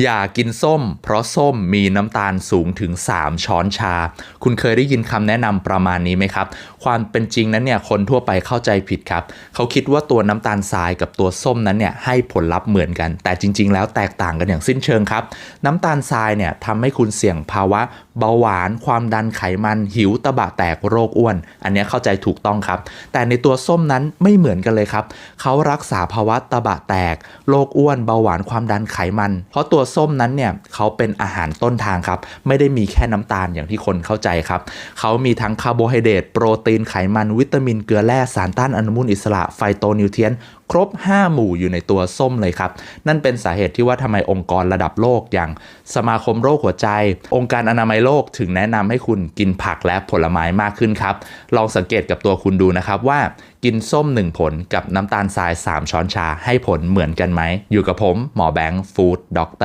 อย่ากินส้ม เพราะส้มมีน้ำตาลสูงถึง 3 ช้อนชา คุณเคยได้ยินคำแนะนำประมาณนี้ไหมครับ ความเป็นจริงนั้นเนี่ยคนทั่วไปเข้าใจผิดครับ เขาคิดว่าตัวน้ำตาลทรายกับตัวส้มนั้นเนี่ยให้ผลลัพธ์เหมือนกัน แต่จริง ๆ แล้วแตกต่างกันอย่างสิ้นเชิงครับ น้ำตาลทรายเนี่ยทำให้คุณเสี่ยงภาวะเบาหวาน ความดันไขมัน หิวตะบะแตกโรคอ้วน อันนี้เข้าใจถูกต้องครับ แต่ในตัวส้มนั้นไม่เหมือนกันเลยครับ เขารักษาภาวะตะบะแตก โรคอ้วน เบาหวาน ความดันไขมัน เพราะตัวส้มนั้นเนี่ยเขาเป็นอาหารต้นทางครับ ไม่ได้มีแค่น้ำตาลอย่างที่คนเข้าใจครับ เขามีทั้งคาร์โบไฮเดรต โปรตีน ไขมัน วิตามิน เกลือแร่ สารต้านอนุมูลอิสระ ไฟโตนิวเทียน ครบ 5 หมู่อยู่ในตัวส้มเลยครับ นั่นเป็นสาเหตุที่ว่าทำไมองค์กรระดับโลกอย่างสมาคมโรคหัวใจ องค์การอนามัยโลกถึงแนะนำให้คุณกินผักและผลไม้มากขึ้นครับ ลองสังเกตกับตัวคุณดูนะครับว่ากินส้ม 1 ผลกับน้ำตาลทราย 3 ช้อนชาให้ผลเหมือนกันไหม อยู่กับผม หมอแบงค์ฟู้ดด็อกเตอร์